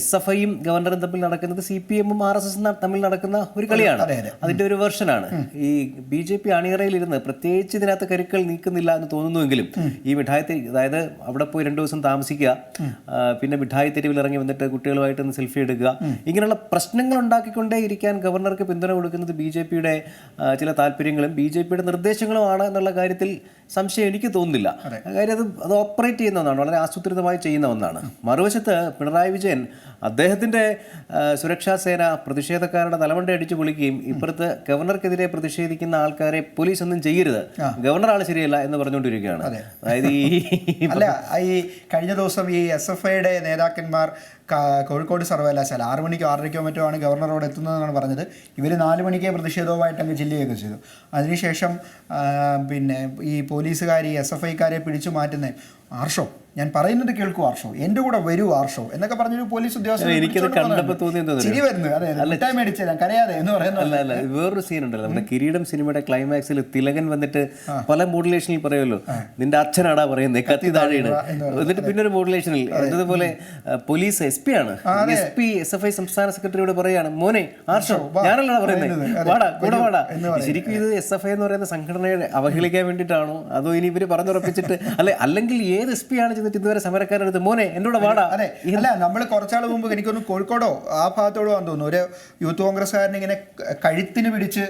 S F ഐയും ഗവർണറും തമ്മിൽ നടക്കുന്നത് സി പി എമ്മും ആർ എസ് എസും തമ്മിൽ നടക്കുന്ന ഒരു കളിയാണ്. അതെ, അതെ. അതിന്റെ ഒരു വെർഷനാണ്. ഈ ബി ജെ പി അണിയറയിലിരുന്ന് പ്രത്യേകിച്ച് ഇതിനകത്ത് കരുക്കൾ നീക്കുന്നില്ല എന്ന് തോന്നുന്നുവെങ്കിലും ഈ മിഠായി അതായത് അവിടെ പോയി രണ്ടു ദിവസം താമസിക്കുക പിന്നെ മിഠായി തെരുവിൽ ഇറങ്ങി വന്നിട്ട് കുട്ടികളുമായിട്ട് ഒന്ന് സെൽഫി എടുക്കുക. ഇങ്ങനെയുള്ള പ്രശ്നങ്ങൾ ഉണ്ടാക്കിക്കൊണ്ടേ ഇരിക്കാൻ ഗവർണർക്ക് പിന്തുണ കൊടുക്കുന്നത് ബി ജെ പിയുടെ ചില താല്പര്യങ്ങളും ബി ജെ പിയുടെ നിർദ്ദേശങ്ങളും ആണ് എന്നുള്ള കാര്യത്തിൽ സംശയം എനിക്ക് തോന്നുന്നില്ല. കാര്യം അത് അത് ഓപ്പറേറ്റ് ചെയ്യുന്ന ഒന്നാണ് വളരെ ആസൂത്രിതമായി ചെയ്യുന്ന ഒന്നാണ്. മറുവശത്ത് പിണറായി വിജയൻ അദ്ദേഹത്തിന്റെ സുരക്ഷാ സേന പ്രതിഷേധക്കാരുടെ തലമണ്ട അടിച്ചു പൊളിക്കുകയും ഇപ്പുറത്ത് ഗവർണർക്കെതിരെ പ്രതിഷേധിക്കുന്ന ആൾക്കാരെ പോലീസ് ഒന്നും ചെയ്യരുത്. ഗവർണർ ആൾ ശരിയല്ല എന്ന് പറഞ്ഞുകൊണ്ടിരിക്കുകയാണ്. അതായത് ഈ അല്ല ഈ കഴിഞ്ഞ ദിവസം ഈ എസ് എഫ് ഐയുടെ നേതാക്കന്മാർ കോഴിക്കോട് സർവകലാശാല ആറു മണിക്കോ ആറരയ്ക്കോ മറ്റോ ആണ് ഗവർണറോട് എത്തുന്നതെന്നാണ് പറഞ്ഞത്. ഇവർ നാല് മണിക്ക് പ്രതിഷേധവുമായിട്ട് അങ്ങ് ജില്ലയൊക്കെ ചെയ്തു. അതിനുശേഷം പിന്നെ ഈ പോലീസുകാർ ഈ എസ് എഫ് ഐക്കാരെ പിടിച്ചു മാറ്റുന്ന ആർഷോ ഞാൻ പറയുന്നത് കേൾക്കൂ ആർഷോ എന്റെ കൂടെ വരൂ ആർഷോ എന്നൊക്കെ പറഞ്ഞൊരു പോലീസ് ഉദ്യോഗസ്ഥൻ എനിക്കത് കണ്ടപ്പോൾ പോകുന്നുണ്ട്. തോന്നിയത് എന്താ ചിരി വരുന്നു. അതെ മിഠായി മേടിച്ചു തരാം കരയാതെ എന്ന് പറയുന്നത് അല്ല അല്ല? വേറൊരു സീൻ ഉണ്ടല്ലോ. നമ്മുടെ കിരീടം സിനിമയുടെ ക്ലൈമാക്സിൽ തിലകൻ വന്നിട്ട് പല മോഡുലേഷനിൽ പറയുമല്ലോ നിന്റെ അച്ഛനാടാ പറയുന്നത് കത്തി താഴെയാണ് എന്നിട്ട് പിന്നെ ഒരു മോഡുലേഷനിൽ എന്നതുപോലെ പോലീസ് എസ് പി ആണ്. S P S F I സംസ്ഥാന സെക്രട്ടറിയോട് പറയാണ് മോനെ ആർഷോ ഞാനല്ലടാ പറയുന്നത് വാടാ കൂടെ വാടാ. ശരിക്കും ഇത് എസ് എഫ് ഐ എന്ന് പറയുന്ന സംഘടനയെ അവഹേളിക്കാൻ വേണ്ടിയിട്ടാണോ? അതോ ഇനി ഇവർ പറഞ്ഞുറപ്പിച്ചിട്ട് അല്ലെ അല്ലെങ്കിൽ ഏത് എസ് പി ആണ് ചെന്നിട്ട് ഇതുവരെ സമരക്കാരുടെ അടുത്ത് മോനെ എന്നോട് വാടാ. അതെ. അല്ല നമ്മൾ കുറച്ചാൾ മുമ്പ് എനിക്കൊന്ന് കോഴിക്കോടോ ആ ഭാഗത്തോടോ ആണെന്ന് തോന്നുന്നു. ഒരു യൂത്ത് കോൺഗ്രസ്സുകാരൻ ഇങ്ങനെ കഴുത്തിന് പിടിച്ച്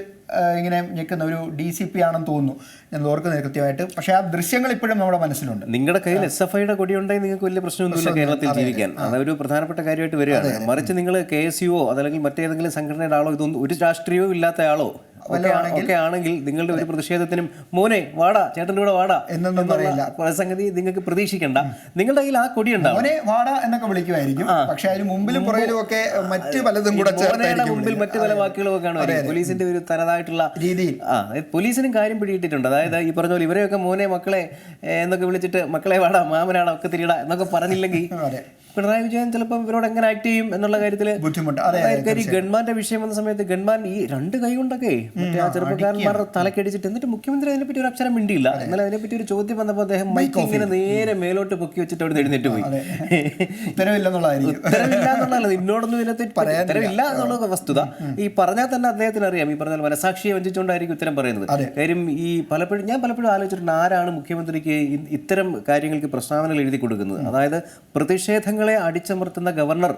ഇങ്ങനെ ഞെക്കുന്ന ഒരു ഡി സി പി ആണെന്ന് തോന്നുന്നു. ഞാൻ ഓർക്കുന്നത് കൃത്യമായിട്ട്. പക്ഷേ ആ ദൃശ്യങ്ങൾ ഇപ്പോഴും നമ്മുടെ മനസ്സിലുണ്ട്. നിങ്ങളുടെ കയ്യിൽ എസ് എഫ് ഐയുടെ കൊടി ഉണ്ടെങ്കിൽ നിങ്ങൾക്ക് വലിയ പ്രശ്നമൊന്നുമില്ല കേരളത്തിൽ ജീവിക്കാൻ. അതൊരു പ്രധാനപ്പെട്ട കാര്യമായിട്ട് വരികയാണ്. മറിച്ച് നിങ്ങൾ കെ എസ് യുവോ അതല്ലെങ്കിൽ മറ്റേതെങ്കിലും സംഘടനയുടെ ആളോ ഇതൊന്നും ഒരു രാഷ്ട്രീയവും ഇല്ലാത്ത ആളോ ഒക്കെ ആണെങ്കിൽ നിങ്ങളുടെ ഒരു പ്രതിഷേധത്തിനും മോനെ വാടാ ചേട്ടന്റെ കൂടെ വാടാ എന്നൊന്നും പറയില്ല. സംഗതി നിങ്ങൾക്ക് പ്രതീക്ഷിക്കണ്ട. നിങ്ങളുടെ കയ്യിൽ ആ കൊടി ഉണ്ടാവും. മോനെ വാടാ എന്നൊക്കെ വിളിക്കുമായിരിക്കും. പക്ഷെ അതിന് മുമ്പിലും പുറകിലും ഒക്കെ മറ്റ് പലതും കൂടെ മുമ്പിൽ മറ്റ് പല വാക്കുകളും ഒക്കെ ആണ് പോലീസിന്റെ ഒരു തനതായിട്ടുള്ള രീതിയിൽ. ആ പോലീസിനും കാര്യം പിടിയിട്ടിട്ടുണ്ട്. അതായത് ഈ പറഞ്ഞ പോലെ ഇവരെയൊക്കെ മോനെ മക്കളെ എന്നൊക്കെ വിളിച്ചിട്ട് മക്കളെ വാടാ മാമനാടാ ഒക്കെ തിരിയടാ എന്നൊക്കെ പറഞ്ഞില്ലെങ്കിൽ പിണറായി വിജയൻ ചിലപ്പോൾ ഇവരോട് എങ്ങനെ ആക്ട് ചെയ്യും എന്നുള്ള കാര്യത്തിൽ ബുദ്ധിമുട്ട്. ഈ ഗൺമാന്റെ വിഷയം വന്ന സമയത്ത് ഗൺമാൻ ഈ രണ്ട് കൈ കൊണ്ടൊക്കെ മറ്റേ ആ ചെറുപ്പക്കാരന്മാരുടെ തലക്കടിച്ചിട്ട് എന്നിട്ട് മുഖ്യമന്ത്രി അതിനെപ്പറ്റി ഒരു അക്ഷരം മിണ്ടിയില്ല. എന്നാൽ അതിനെപ്പറ്റി ഒരു ചോദ്യം വന്നപ്പോൾ അദ്ദേഹം മൈക്ക് ഇങ്ങനെ നേരെ മേലോട്ട് പൊക്കി വെച്ചിട്ട് അവിടെ എഴുന്നേറ്റ് പോയി. ഉത്തരവില്ലാന്നുള്ളത് ഉത്തരവില്ല നിന്നോടൊന്നും ഇതിനകത്ത് ഉത്തരവില്ല എന്നുള്ള വസ്തുത. ഈ പറഞ്ഞാൽ തന്നെ അദ്ദേഹത്തിന് അറിയാം. ഈ പറഞ്ഞാൽ മനസാക്ഷിയെ വഞ്ചിച്ചുകൊണ്ടായിരിക്കും ഉത്തരം പറയുന്നത്. കാര്യം ഈ പലപ്പോഴും ഞാൻ പലപ്പോഴും ആലോചിച്ചിട്ടുണ്ട് ആരാണ് മുഖ്യമന്ത്രിക്ക് ഇത്തരം കാര്യങ്ങൾക്ക് പ്രസ്താവനകൾ എഴുതി കൊടുക്കുന്നത്? അതായത് പ്രതിഷേധങ്ങളെ അടിച്ചമർത്തുന്ന ഗവർണർ.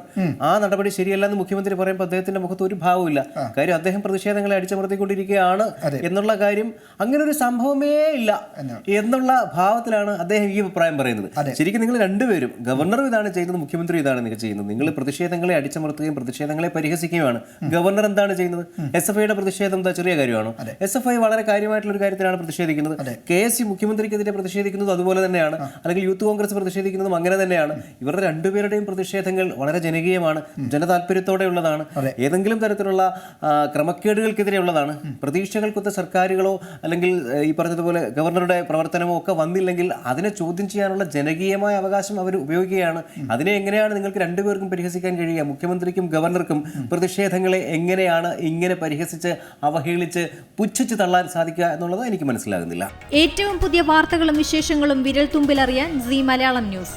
ആ നടപടി ശരിയല്ല എന്ന് മുഖ്യമന്ത്രി പറയുമ്പോൾ അദ്ദേഹത്തിന്റെ മുഖത്ത് ഒരു ഭാവമില്ല കാര്യം അദ്ദേഹം പ്രതിഷേധങ്ങളെ അടിച്ചമർത്തിക്കൊണ്ടിരിക്കുകയാണ് എന്നുള്ള കാര്യം അങ്ങനെ ഒരു സംഭവമേ ഇല്ല എന്നുള്ള ഭാവത്തിലാണ് അദ്ദേഹം ഈ അഭിപ്രായം പറയുന്നത്. ശരിക്കും നിങ്ങൾ രണ്ടുപേരും ഗവർണറും ഇതാണ് ചെയ്യുന്നത് മുഖ്യമന്ത്രി ഇതാണ് നിങ്ങൾ ചെയ്യുന്നത്. നിങ്ങൾ പ്രതിഷേധങ്ങളെ അടിച്ചമർത്തുകയും പ്രതിഷേധങ്ങളെ പരിഹസിക്കുകയുമാണ്. ഗവർണർ എന്താണ് ചെയ്യുന്നത്? എസ് എഫ് ഐയുടെ പ്രതിഷേധം എന്താ ചെറിയ കാര്യമാണോ? എസ് എഫ് ഐ വളരെ കാര്യമായിട്ടുള്ള ഒരു കാര്യത്തിലാണ് പ്രതിഷേധിക്കുന്നത് കെ എസ് സി മുഖ്യമന്ത്രിക്കെതിരെ പ്രതിഷേധിക്കുന്നത് അതുപോലെ തന്നെയാണ്. അല്ലെങ്കിൽ യൂത്ത് കോൺഗ്രസ് പ്രതിഷേധിക്കുന്നതും അങ്ങനെ തന്നെയാണ്. ഇവരുടെ രണ്ടുപേരുടെയും പ്രതിഷേധങ്ങൾ വളരെ ജനകീയമാണ്. ജനതാല്പര്യത്തോടെ ഉള്ളതാണ് ഏതെങ്കിലും തരത്തിലുള്ള ക്രമക്കേടുകൾക്കെതിരെ ഉള്ളതാണ്. പ്രതീക്ഷകൾക്കൊത്ത സർക്കാരുകളോ അല്ലെങ്കിൽ ഈ പറഞ്ഞതുപോലെ ഗവർണറുടെ പ്രവർത്തനമോ ഒക്കെ വന്നില്ലെങ്കിൽ അതിനെ ചോദ്യം ചെയ്യാനുള്ള ജനകീയമായ അവകാശം അവർ ഉപയോഗിക്കുകയാണ്. അതിനെ എങ്ങനെയാണ് നിങ്ങൾക്ക് രണ്ടുപേർക്കും പരിഹസിക്കാൻ കഴിയുക? മുഖ്യമന്ത്രിക്കും ഗവർണർക്കും പ്രതിഷേധങ്ങളെ എങ്ങനെയാണ് ഇങ്ങനെ പരിഹസിച്ച് അവഹേളിച്ച് പുച്ഛിച്ച് തള്ളാൻ സാധിക്കുക എന്നുള്ളത് എനിക്ക് മനസ്സിലാകുന്നില്ല. ഏറ്റവും പുതിയ വാർത്തകളും വിശേഷങ്ങളും വിരൽ തുമ്പിലറിയാൻ സി മലയാളം ന്യൂസ്.